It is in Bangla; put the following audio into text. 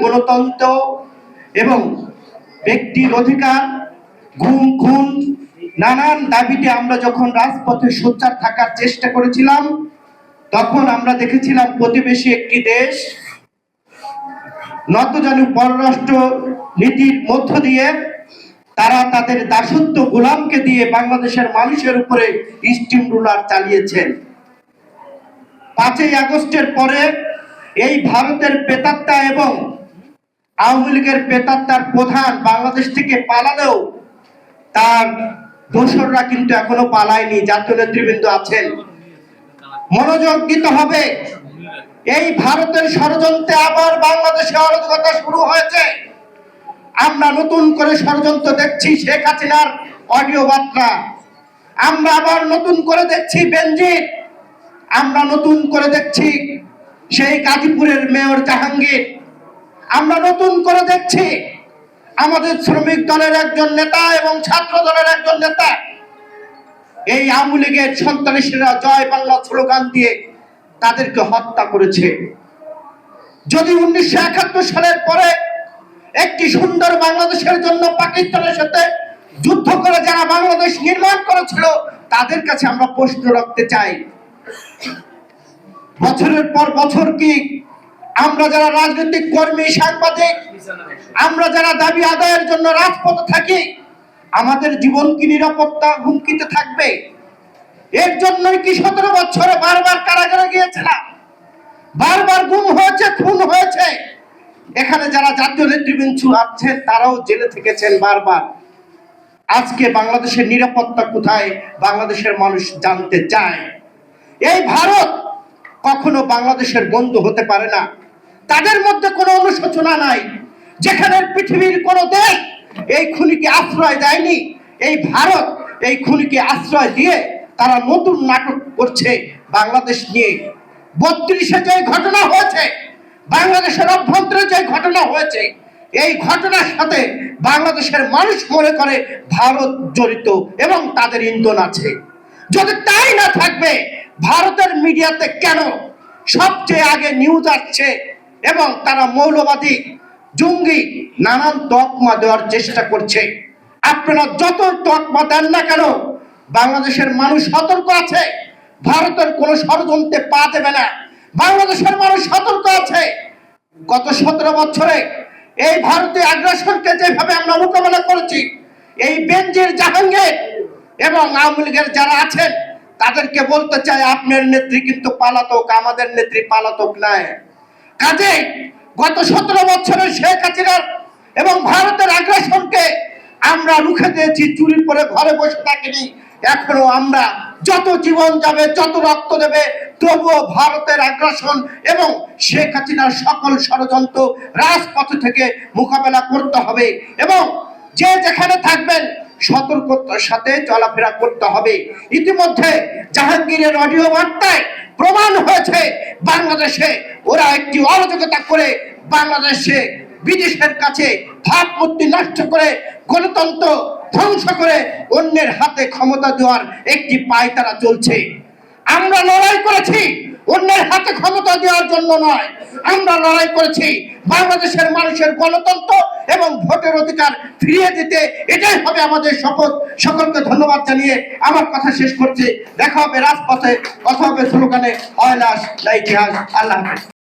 গণতন্ত্র এবং ব্যক্তির অধিকার, গুম, খুন, নানান দাবিতে আমরা যখন রাজপথে সোচ্চার থাকার চেষ্টা করেছিলাম, তখন আমরা দেখেছিলাম প্রতিবেশী একটি দেশ নতজানু পররাষ্ট্র নীতির মধ্য দিয়ে তারা তাদের দাসত্ব গোলামকে দিয়ে বাংলাদেশের মানুষের উপরে স্টিম রুলার চালিয়েছেন। পাঁচই আগস্টের পরে এই ভারতের পেতাত্তা এবং আওয়ামী লীগের পেতাত্তার প্রধান বাংলাদেশ থেকে পালালেও তার দোসররা কিন্তু এখনও পালায়নি, জাতীয় নেতৃবৃন্দ আছেন। মনোযোগ দিতে হবে। এই ভারতের ষড়যন্ত্রে আবার বাংলাদেশে অরাজকতা শুরু হয়েছে। আমরা নতুন করে ষড়যন্ত্র দেখছি শেখ হাসিনার অডিও বার্তা। আমরা আবার নতুন করে দেখছি বেনজির। আমরা নতুন করে দেখছি সেই গাজীপুরের মেয়র জাহাঙ্গীর। আমরা নতুন করে দেখছি আমাদের শ্রমিক দলের একজন নেতা এবং ছাত্র দলের একজন নেতা। এই আওয়ামী লীগের সন্ত্রাসীরা জয় বাংলা স্লোগান দিয়ে তাদেরকে হত্যা করেছে। যদি উনিশশো একাত্তর সালের পরে একটি সুন্দর বাংলাদেশের জন্য পাকিস্তানের সাথে যুদ্ধ করে যারা বাংলাদেশ নির্মাণ করেছিল, তাদের কাছে আমরা প্রশ্ন রাখতে চাই। বছরের পর বছর কি আমরা যারা রাজনৈতিক কর্মী, সাংবাদিক, আমরা যারা দাবি আদায়ের জন্য রাজপথে থাকি, আমাদের জীবন কি নিরাপত্তা হুমকিতে থাকবে? এর জন্যই কি সতেরো বছরে বারবার কারাগারে গিয়েছিলাম? বারবার গুম হয়েছে, খুন হয়েছে। এখানে যারা জাতীয় নেতৃবৃন্দ আছেন তারাও জেলে থেকেছেন বারবার। আজকে বাংলাদেশের নিরাপত্তা কোথায়? বাংলাদেশের মানুষ জানতে চায়। এই ভারত কখনো বাংলাদেশের বন্ধু হতে পারে না। তাদের মধ্যে কোনো অনুশোচনা নাই। যেখানে পৃথিবীর কোনো দেশ এই খুনিকে আশ্রয় দেয়নি, এই ভারত এই খুনিকে আশ্রয় দিয়ে তারা নতুন নাটক করছে বাংলাদেশ নিয়ে। বত্রিশে যে ঘটনা হয়েছে, বাংলাদেশের অভ্যন্তরে যে ঘটনা হয়েছে, এই ঘটনার সাথে বাংলাদেশের মানুষ মনে করে ভারত জড়িত এবং তাদের ইন্ধন আছে। যদি তাই না থাকবে, ভারতের মিডিয়াতে কেন সবচেয়ে আগে নিউজ আসছে এবং তারা মৌলবাদী, জঙ্গি নানান তকমা দেওয়ার চেষ্টা করছে। আপনারা যত তকমা দেন না কেন, বাংলাদেশের মানুষ সতর্ক আছে। ভারতের কোনো ষড়যন্ত্রে পা দেবে না। বাংলাদেশের মানুষ সতর্ক আছে। গত সতেরো বছরে এই ভারতীয় আগ্রাসনকে যেভাবে আমরা মোকাবেলা করেছি, এই বেঞ্জির জাহাঙ্গীর এবং আওয়ামী লীগের যারা আছেন, তাদেরকে বলতে চাই, আপনার নেত্রী কিন্তু পালাতক, আমাদের নেত্রী পালাতক নয়। কাজে গত সতেরো বছরের শেখ হাসিনার এবং ভারতের আগ্রাসনকে আমরা রুখে দিয়েছি চুরি করে ঘরে বসে থাকিনি। এখনও আমরা যত জীবন যাবে, যত রক্ত দেবে, তবুও ভারতের আগ্রাসন এবং শেখ হাসিনার সকল ষড়যন্ত্র রাজপথ থেকে মোকাবেলা করতে হবে এবং যে যেখানে থাকবেন, সতর্কতার সাথে চলাফেরা করতে হবে। ইতিমধ্যে জাহাঙ্গীরের অডিও বার্তায় প্রমাণ হয়েছে বাংলাদেশে। ওরা একটি অরাজকতা করে বাংলাদেশে বিদেশের কাছে ভাবমূর্তি নষ্ট করে, গণতন্ত্র ধ্বংস করে অন্যের হাতে ক্ষমতা দেওয়ার একটি পায় তারা চলছে। আমরা লড়াই করেছি। অন্যের হাতে ক্ষমতা দেওয়ার জন্য নয়। আমরা লড়াই করেছি বাংলাদেশের মানুষের গণতন্ত্র এবং ভোটের অধিকার ফিরিয়ে দিতে। এটাই হবে আমাদের শপথ। সকলকে ধন্যবাদ জানিয়ে আমার কথা শেষ করছি। দেখা হবে রাজপথে, কথা হবে স্লোগানে, অয়লাস, না ইতিহাস। আল্লাহ